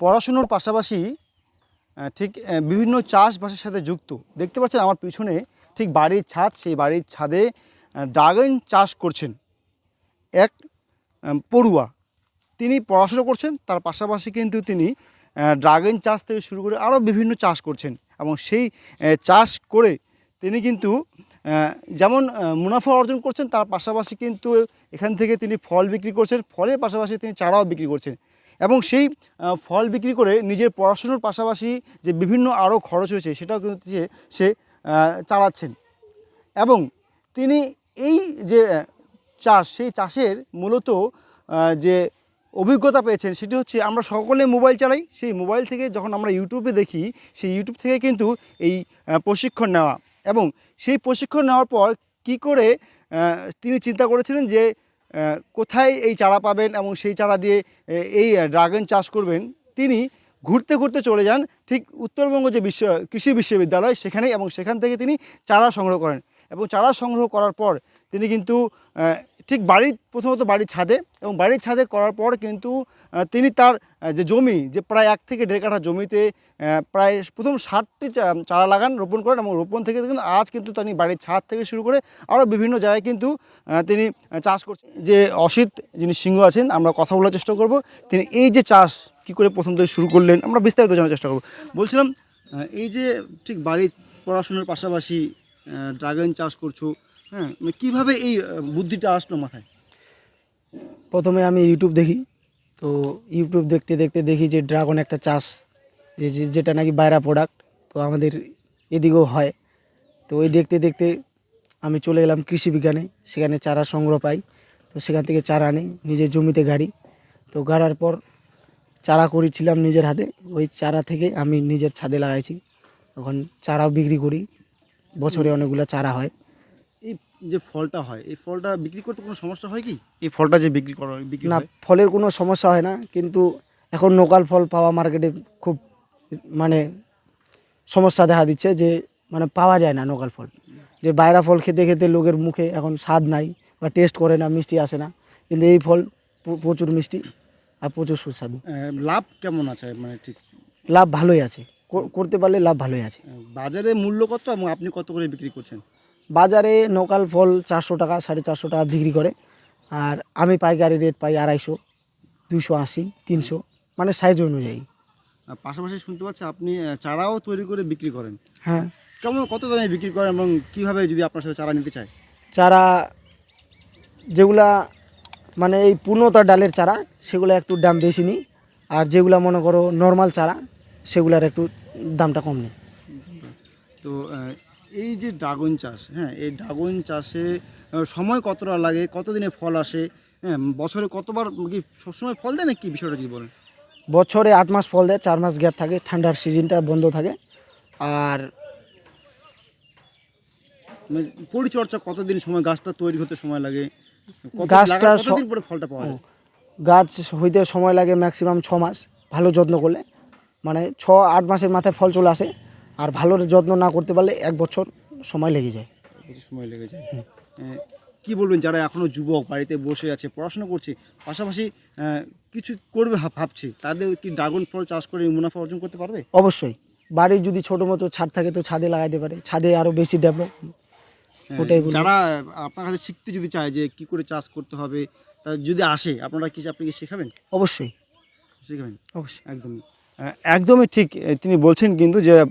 পড়াশুনোর পাশাপাশি ঠিক বিভিন্ন চাষবাসের সাথে যুক্ত। দেখতে পাচ্ছেন আমার পিছনে ঠিক বাড়ির ছাদ, সেই বাড়ির ছাদে ড্রাগন চাষ করছেন এক পড়ুয়া। তিনি পড়াশুনো করছেন, তার পাশাপাশি কিন্তু তিনি ড্রাগন চাষ থেকে শুরু করে আরও বিভিন্ন চাষ করছেন এবং সেই চাষ করে তিনি কিন্তু যেমন মুনাফা অর্জন করছেন, তার পাশাপাশি কিন্তু এখান থেকে তিনি ফল বিক্রি করছেন। ফলের পাশাপাশি তিনি চারাও বিক্রি করছেন। এবং সেই ফল বিক্রি করে নিজের পড়াশুনোর পাশাপাশি যে বিভিন্ন আরও খরচ হয়েছে সেটাও কিন্তু সে- চালাচ্ছেন। এবং তিনি এই যে চাষ, সেই চাষের মূলত যে অভিজ্ঞতা পেয়েছেন সেটি হচ্ছে আমরা সকলে মোবাইল চালাই, সেই মোবাইল থেকে যখন আমরা ইউটিউবে দেখি, সেই ইউটিউব থেকে কিন্তু এই প্রশিক্ষণ নেওয়া। এবং সেই প্রশিক্ষণ নেওয়ার পর কি করে তিনি চিন্তা করেছিলেন যে কোথায় এই চারা পাবেন এবং সেই চারা দিয়ে এই ড্রাগন চাষ করবেন, তিনি ঘুরতে ঘুরতে চলে যান ঠিক উত্তরবঙ্গ যে বিশ্ব, কৃষি বিশ্ববিদ্যালয় সেখানে এবং সেখান থেকে তিনি চারা সংগ্রহ করেন। এবং চারা সংগ্রহ করার পর তিনি কিন্তু ঠিক বাড়ির প্রথমত বাড়ির ছাদে এবং বাড়ির ছাদে করার পর কিন্তু তিনি তার যে জমি, যে প্রায় এক থেকে দেড় কাঠা জমিতে প্রায় প্রথম ষাটটি চারা লাগান, রোপণ করেন এবং রোপণ থেকে কিন্তু আজ কিন্তু তিনি বাড়ির ছাদ থেকে শুরু করে আরও বিভিন্ন জায়গায় কিন্তু তিনি চাষ করছেন। যে অসিত যিনি সিংহ আছেন, আমরা কথা বলার চেষ্টা করব। তিনি এই যে চাষ কি করে প্রথম থেকে শুরু করলেন, আমরা বিস্তারিত জানার চেষ্টা করব। বলছিলাম এই যে ঠিক বাড়ির পড়াশোনার পাশাপাশি ড্রাগন চাষ করছ হ্যাঁ মানে কীভাবে এই বুদ্ধিটা আসলো মাথায়? প্রথমে আমি ইউটিউব দেখি। তো ইউটিউব দেখতে দেখতে দেখি যে ড্রাগন একটা চাষ, যে যেটা নাকি বাইরা প্রোডাক্ট তো আমাদের এদিকেও হয়। তো ওই দেখতে দেখতে আমি চলে গেলাম কৃষি বিজ্ঞানে, সেখানে চারা সংগ্রহ পাই। তো সেখান থেকে চারা আনি, নিজের জমিতে গাড়ি। তো গাড়ার পর চারা করেছিলাম নিজের হাতে। ওই চারা থেকে আমি নিজের ছাদে লাগাইছি। এখন চারাও বিক্রি করি। বছরে অনেকগুলো চারা হয়। যে ফলটা হয় এই ফলটা বিক্রি করতে কোনো সমস্যা হয় কি? এই ফলটা যে বিক্রি করা বিক্রি না ফলের কোনো সমস্যা হয় না কিন্তু এখন লোকাল ফল পাওয়া মার্কেটে খুব মানে সমস্যা দেখা দিচ্ছে যে মানে পাওয়া যায় না লোকাল ফল। যে বাইরা ফল খেতে খেতে লোকের মুখে এখন স্বাদ নাই বা টেস্ট করে না মিষ্টি আসে না কিন্তু এই ফল প্রচুর মিষ্টি আর প্রচুর সুস্বাদু। লাভ কেমন আছে? মানে ঠিক লাভ ভালোই আছে কর- করতে পারলে লাভ ভালোই আছে। বাজারে মূল্য কত এবং আপনি কত করে বিক্রি করছেন? বাজারে লোকাল ফল চারশো টাকা সাড়ে চারশো টাকা বিক্রি করে। আর আমি পাইকারি রেট পাই আড়াইশো দুশো আশি তিনশো মানে সাইজ অনুযায়ী। পাশাপাশি শুনতে পাচ্ছি আপনি চারাও তৈরি করে বিক্রি করেন। হ্যাঁ। কেমন কত দামে বিক্রি করেন এবং কীভাবে যদি আপনার সাথে চারা নিতে চায়? চারা যেগুলা মানে এই পূর্ণতা ডালের চারা সেগুলো একটু দাম বেশি নিই। আর যেগুলা মনে করো নর্মাল চারা সেগুলার একটু দামটা কম নেই। তো এই যে ড্রাগন চাষ হ্যাঁ এই ড্রাগন চাষে সময় কতটা লাগে? কতদিনে ফল আসে? হ্যাঁ বছরে কতবার কি সবসময় ফল দেয় না কি বিষয়টা যদি বলেন? বছরে আট মাস ফল দেয় চার মাস গ্যাপ থাকে ঠান্ডার সিজনটা বন্ধ থাকে। আর মানে পরিচর্যা কতদিন সময় গাছটা তৈরি হতে সময় লাগে? গাছটা লাগার কতদিন পরে ফলটা পাওয়া যায়? গাছ হইতে সময় লাগে ম্যাক্সিমাম ছ মাস ভালো যত্ন করলে। মানে ছ আট মাসের মাথায় ফল চলে আসে। আর ভালো যত্ন না করতে পারলে এক বছর সময় লেগে যায়। সময় লেগে যায়। কি বলবেন যারা এখনও যুবক বাড়িতে বসে আছে পড়াশোনা করছে পাশাপাশি কিছু করবে ভাব- ভাবছে? তাদের কি ড্রাগন ফল চাষ করে মুনাফা অর্জন করতে পারবে? অবশ্যই। বাড়ির যদি ছোটো মতো ছাদ থাকে তো ছাদে লাগাইতে পারে। ছাদে আরও বেশি ডেভেলপ ওটাই যারা আপনার কাছে শিখতে যদি চায় যে কি করে চাষ করতে হবে তা যদি আসে আপনারা কি আপনি কি শেখাবেন? অবশ্যই। শেখাবেন? অবশ্যই। একদমই। একদমই ঠিক তিনি বলছেন কিন্তু যে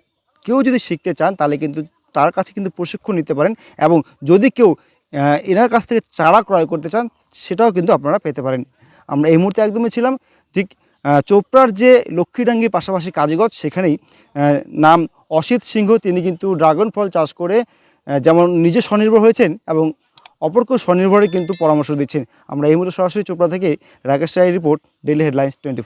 কেউ যদি শিখতে চান, তাহলে কিন্তু তার কাছে কিন্তু প্রশিক্ষণ নিতে পারেন এবং যদি কেউ এনার কাছ থেকে চারা ক্রয় করতে চান, সেটাও কিন্তু আপনারা পেতে পারেন। আমরা এই মুহূর্তে একদমই ছিলাম, ঠিক চোপড়ার যে লক্ষ্মীডাঙ্গির পাশাপাশি কাজীগঞ্জ, সেখানেই নাম অসিত সিংহ, তিনি কিন্তু ড্রাগন ফল চাষ করে যেমন নিজে স্বনির্ভর হয়েছেন এবং অপরকেও স্বনির্ভরে কিন্তু পরামর্শ দিচ্ছেন। আমরা এই মুহূর্তে সরাসরি চোপড়া থেকে রাকেশ রায়ের রিপোর্ট ডেলি হেডলাইন্স টোয়েন্টি